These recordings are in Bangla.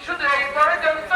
শুধু এই পর্যন্তই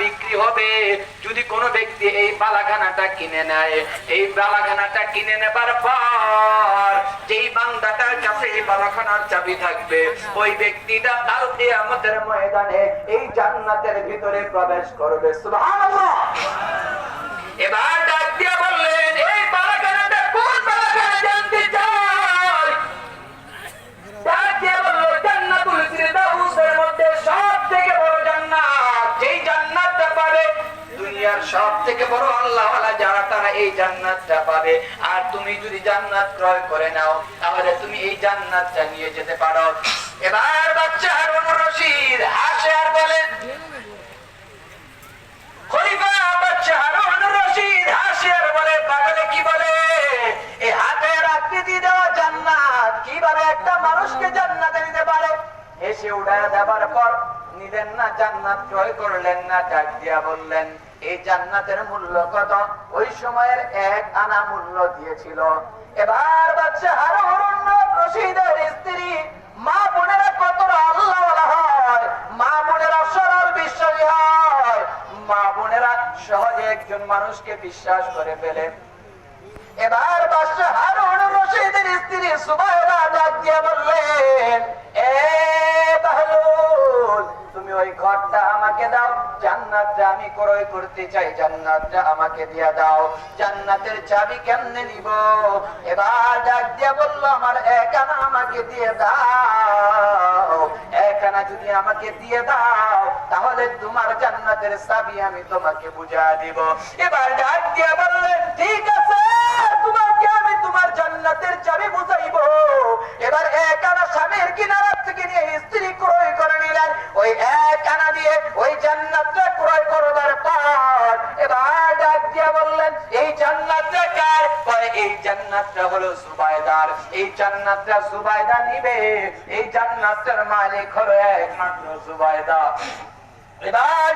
বিক্রি হবে। যদি কোনো ব্যক্তি এই বালাখানাটা কিনে নেয়, এই বালাখানাটা কিনে নেবার পর যেই বান্দাটার কাছে এই বালাখানার চাবি থাকবে, ওই ব্যক্তিটা কালকে আমাদের ময়দানে এই জান্নাতের ভিতরে প্রবেশ করবে। সুবহানাল্লাহ! এবার ডাক দিয়া বললেন, এই বালাখানাটা কোন বালাখানা জানতে চাই আল্লাহওয়ালা যারা জান্নাত ক্রয় বলে কীভাবে একটা মানুষকে জান্নাতে নিতে পারে? এসে উড়ায় দেবার পর নিলেন না, জান্নাত ক্রয় করলেন না, ডাক দিয়া বললেন, এই জান্নাতের মূল্য কত? ওই সময়ের এক আনা মূল্য দিয়েছিল। এবার বাচ্চা হারুন রশিদের স্ত্রী মা বোনেরা কতটা আল্লাহ হয়। মা বোনেরা সরল বিশ্বাসী হয়। মা বোনেরা সহজে একজন মানুষকে বিশ্বাস করে ফেলে। এবার বাদশাহ হারুন রশিদের স্ত্রী ডাক দিয়ে বললেন, এ বাহলুল তুমি ওই ঘরটা আমাকে দাও। জান্নাতটা আমি ক্রয় করতে চাই। জান্নাতটা আমাকে দিয়ে দাও। জান্নাতের চাবি কেমনে নিব? এবার ডাক দিয়ে বলল, আমার একানা আমাকে দিয়ে দাও। একানা যদি আমাকে দিয়ে দাও, তাহলে তোমার জান্নাতের চাবি আমি তোমাকে বুঝা দিব। এবার ডাক দিয়ে বললেন ঠিক আছে, তোমাকে আমি তোমার জান্নাতের চাবি বুঝাইব। এবার এক আনা স্বামীর কিনারা জান্নাতটা হলো সুবাইদার এই জান্নাতটা সুবাইদা নিবে। এই জান্নাতের মালিক হলো একমাত্র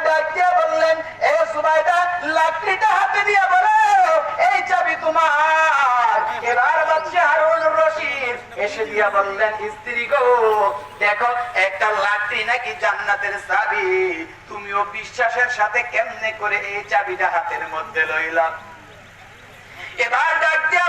ডাক বললেন, এ সুবাইদা লাকড়িটা হাতে দিয়ে বলো, এই চাবি তোমার। এবার বাচ্চা হারুন রশিদ এসে দিয়া বললেন, স্ত্রী গো, দেখো, একটা লাকড়ি নাকি জান্নাতের চাবি। তুমিও বিশ্বাসের সাথে কেমনে করে এই চাবিটা হাতের মধ্যে লইলাম এবার ডাক দিয়া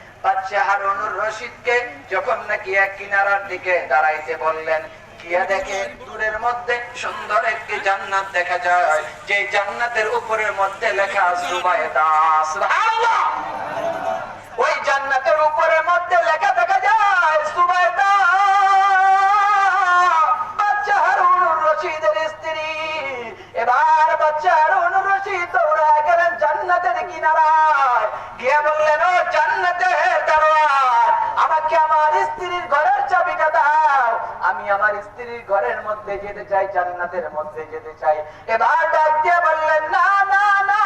বাচ্চা হারুনুর রশিদকে যখন নাকি এক কিনারার দিকে দাঁড়াইতে বললেন দেখে দূরের মধ্যে সুন্দর একটি জান্নাত দেখা যায়। যে জান্নাতের উপরের মধ্যে লেখা সুবাইদা সুবহানাল্লাহ। ওই জান্নাতের উপরের মধ্যে লেখা দেখা যায় হারুনুর রশিদের স্ত্রী। এবার বাচ্চা হারুনুর রশিদ দৌড়া গেলেন জান্নাতের কিনারায়। গিয়ে বললেন ঘরের আমি আমার স্ত্রীর ঘরের মধ্যে যেতে চাই, জান্নাতের মধ্যে যেতে চাই। এবার ডাক দিয়ে বললেন, না না না,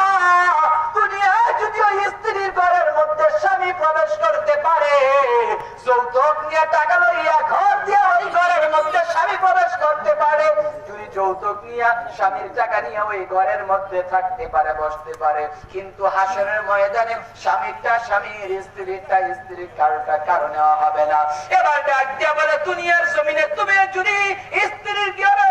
দুনিয়ায় যদি স্ত্রীর ঘরের মধ্যে স্বামী প্রবেশ করতে পারে, যৌতুক নিয়ে স্বামীর টাকা নিয়ে ওই ঘরের মধ্যে থাকতে পারে, বসতে পারে। কিন্তু হাসনের ময়দানে স্বামীরটা স্বামীর, স্ত্রীরটা স্ত্রীর, কারোটা কারণে হবে না। এবার ডাক দিয়া বলে, দুনিয়ার জমিনে তুমি যদি স্ত্রীর ঘরে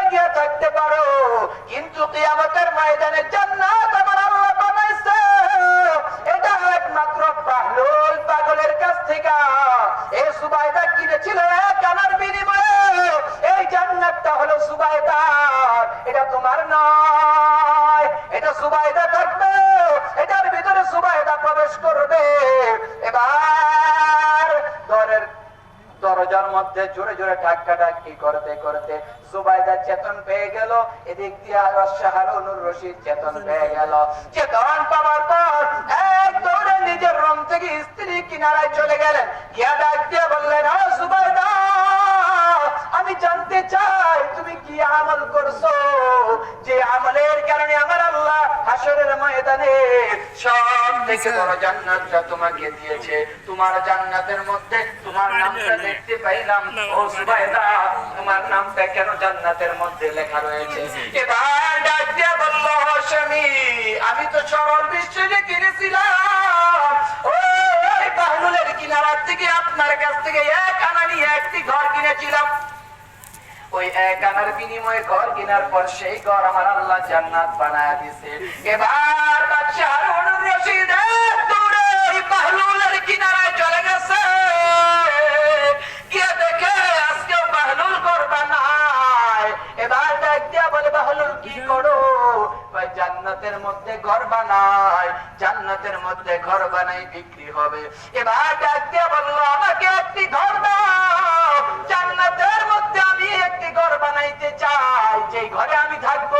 দরজার মধ্যে জোরে জোরে ধাক্কা ধাক্কি করতে করতে সুবাইদা চেতন পেয়ে গেল। এদিক দিয়ে শাহারুনুর রশিদ চেতন পেয়ে গেল। চেতন পাওয়ার পর এক দৌড়ে নিজের রুম থেকে স্ত্রী কিনারায় চলে গেলেন। গিয়া ডাক দিয়ে বললেন, "ও সুবাইদা আমি জানতে চাই, তুমি কি আমল করছ? যে আমলের কারণে আমার আল্লাহ হাসরের ময়দানে সব থেকে বড় জান্নাতটা তোমাকে দিয়েছে। তোমার জান্নাতের মধ্যে তোমার নামটা দেখতে পাইলাম। ও সুবাইদা তোমার নামটা কেন জান্নাতের মধ্যে লেখা রয়েছে? এবার ডাক দিয়ে বলল স্বামী আমি তো সরল বিশ্বে কিনেছিলাম। ওই বাহনুলের কিনারার থেকে আপনার কাছ থেকে এক আনা নিয়ে একটি ঘর কিনেছিলাম। ওই এক আনার বিনিময়ে ঘর কেনার পর সেই ঘর আমার আল্লাহ জান্নাত বানায় দিছে এবার জান্নাতের মধ্যে ঘর বানাই। জান্নাতের মধ্যে ঘর বানাই বিক্রি হবে। এবার ডাক দিয়া বলল, আমাকে একটি ঘর দাও। জান্নাতের ঘর বানাইতে চাই যে ঘরে আমি থাকব।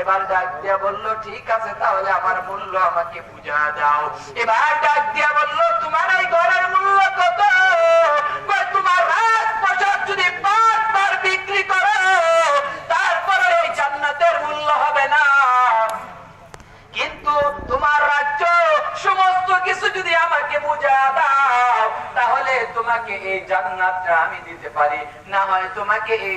এবার ডাক দিয়া বলল, ঠিক আছে, তাহলে আমার মূল্য আমাকে বুঝা দাও। এবার ডাক দিয়া বলল, তোমার এই ঘরের মূল্য কত? তোমার রাজপ্রাসাদ যদি পাঁচবার বিক্রি করো, তারপরে এই জান্নাতের মূল্য হবে না। কিন্তু তোমার রাজ্য সমস্ত কিছু যদি আমাকে বুঝা দাও, তাহলে তোমাকে এই জান্নাতটা আমি দিতে পারি। না হয় তোমাকে এই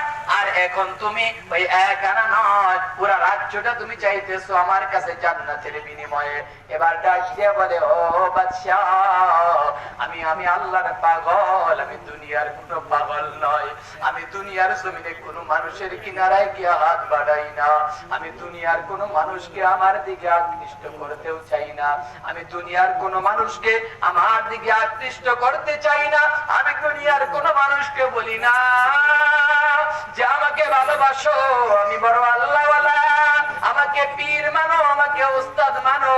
এখন তুমি ওই এক আনা নয়, পুরা রাজ্যটা তুমি চাইতেছো আমার কাছে জান্নাতের বিনিময়ে। এবার ডাক বলে, ও বাদশাহ, আমি আমি আল্লাহর পাগল, আমি দুনিয়ার কোনো পাগল নয় আমি দুনিয়ার জমিনে কোনো মানুষের কিনারায় গিয়ে হাত বাড়াই না। আমি দুনিয়ার কোনো মানুষকে আমার দিকে আকৃষ্ট করতেও চাই না। আমি দুনিয়ার কোনো মানুষকে আমার দিকে আকৃষ্ট করতে চাই না। আমি দুনিয়ার কোনো মানুষকে বলি না। যে আমাকে ভালোবাসো, আমি বড় আল্লাহওয়ালা। আমাকে পীর মানো, আমাকে উস্তাদ মানো।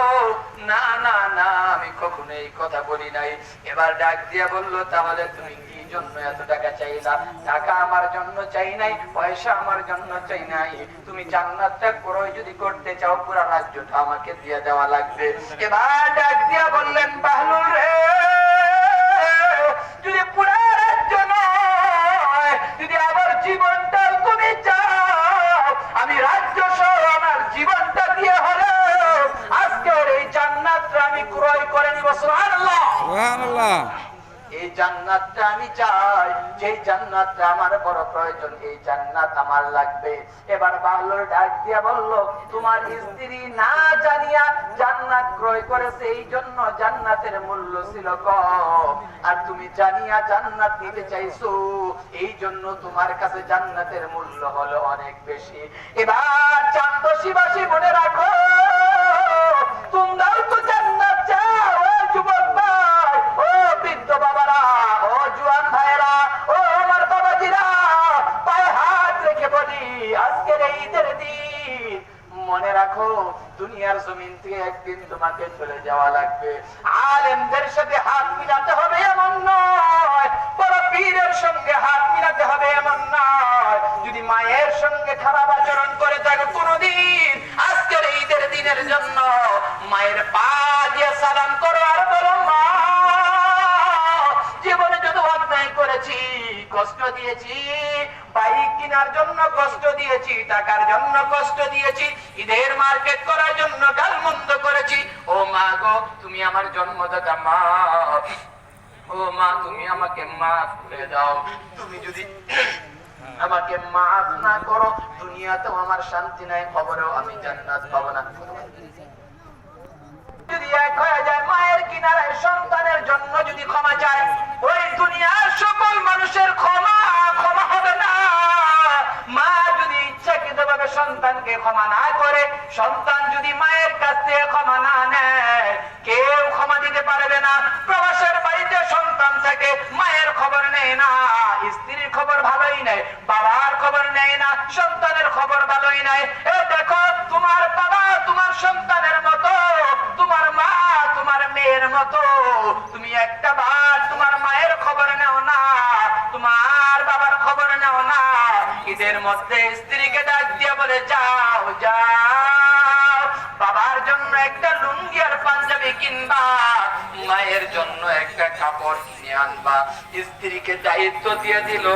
না না না, আমি কখনো এই কথা বলি নাই। এবার ডাক দিয়া বলল, তাহলে তুমি কি জন্য এত টাকা চাইলা? টাকা আমার জন্য চাই নাই, পয়সা আমার জন্য চাই নাই। তুমি জান্নাতটা ক্রয় যদি করতে চাও, পুরা রাজ্যটা আমাকে দিয়ে দেওয়া লাগবে। এবার ডাক দিয়া বললেন বাহলুল রে, যদি পুরা জীবনটা তুমি চাও। আমি রাজ্য সহ আমার জীবনটা দিয়ে হলো ওর এই জান্নাতটা আমি ক্রয় করে নিব, সুবহানাল্লাহ। সুবহানাল্লাহ। এই জান্নাতটা আমি চাই। যেই জান্নাতটা আমার বড় প্রয়োজন, এই জান্নাত আমার লাগবে। এবার বাহলুর ডাক দিয়া বলল, তোমার স্ত্রী না জানিয়া জান্নাত ক্রয় করেছে, এই জন্য জান্নাতের মূল্য ছিল কম। আর তুমি জানিয়া জান্নাত নিতে চাইছো, এই জন্য তোমার কাছে জান্নাতের মূল্য হলো অনেক বেশি। এবার চান্দশীবাসী মনে রাখো, তোমরাও তো আজকের এই ঈদের দিন। মনে রাখো, দুনিয়ার জমিন থেকে একদিন তোমাকে চলে যাওয়া লাগবে। আলেমদের সাথে হাত মিলাতে হবে এমন নয়। বড় পীরের সঙ্গে হাত মিলাতে হবে এমন নয়। যদি মায়ের সঙ্গে খারাপ আচরণ করে থাকে কোনদিন, আজকের ঈদের দিনের জন্য মায়ের পা দিয়ে সালাম করো আর বলো, মা, জীবনে যত অন্যায় করেছি, কষ্ট দিয়েছি বাইক কেনার জন্য কষ্ট দিয়েছি, টাকার জন্য কষ্ট দিয়েছি, ঈদের মার্কেট করার জন্য গালমন্দ করেছি। ও মা গো, তুমি আমার জন্মদাতা, মা। ও মা, তুমি আমাকে মাফ করে দাও। তুমি যদি আমাকে মাফ না করো আমার শান্তি নাই, খবরেও আমি জান্নাত পাবো না। যদি এক হয়ে যায় মায়ের কিনারায় সন্তানের জন্য যদি ক্ষমা চায়, ওই দুনিয়ার সকল মানুষের ক্ষমা ক্ষমা হবে না। ভাবে সন্তানকে ক্ষমা না করে, সন্তান যদি মায়ের কাছ থেকে ক্ষমা না নেয়, কেউ ক্ষমা দিতে পারবে না। প্রবাসের বাড়িতে সন্তান থাকে, মায়ের খবর নেয় না, স্ত্রীর খবর ভালোই নেয়, বাবার খবর নেয় না, সন্তানের খবর ভালোই নেয়। এ দেখো, তোমার বাবা তোমার সন্তানের মতো, তোমার মা তোমার মেয়ের মতো। তুমি একটা বার ঈদের মধ্যে স্ত্রীকে ডাক দিয়ে বলে, যাও যাও। বাবার জন্য একটা লুঙ্গি আর পাঞ্জাবি কিনবা। মায়ের জন্য একটা কাপড় কিনে আনবা। স্ত্রীকে দায়িত্ব দিয়ে দিল,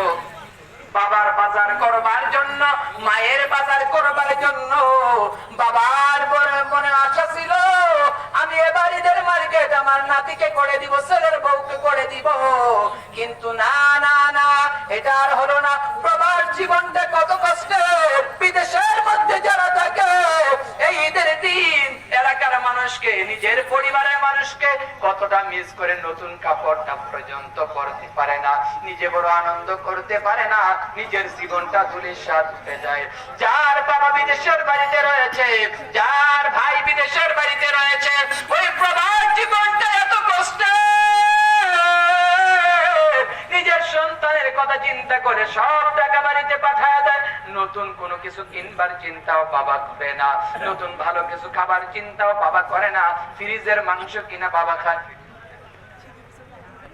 বাবার বাজার করবার জন্য, মায়ের বাজার করবার জন্য। বাবার মনে মনে আশা ছিল, আমি এবার ঈদের মার্কেট আমার নাতিকে করে দিব, ছেলের বউকে করে দিব। কিন্তু না মিস করে নতুন কাপড়টা পর্যন্ত পরতে পারে না। নিজে বড় আনন্দ করতে পারে না, নিজের জীবনটা ধুলির স্বাদ হয়ে যায়। যার বাবা বিদেশের বাড়িতে রয়েছে, যার ভাই বিদেশের বাড়িতে রয়েছে, ওই প্রবাদ জীবনটা এত কষ্টের নিজের সন্তানের কথা চিন্তা করে সব টাকা বাড়িতে পাঠায় দেয়। নতুন কোনো কিছু কিনবার চিন্তাও বাবা করে না। নতুন ভালো কিছু খাবার চিন্তাও বাবা করে না। ফ্রিজের মাংস কিনা বাবা খায়।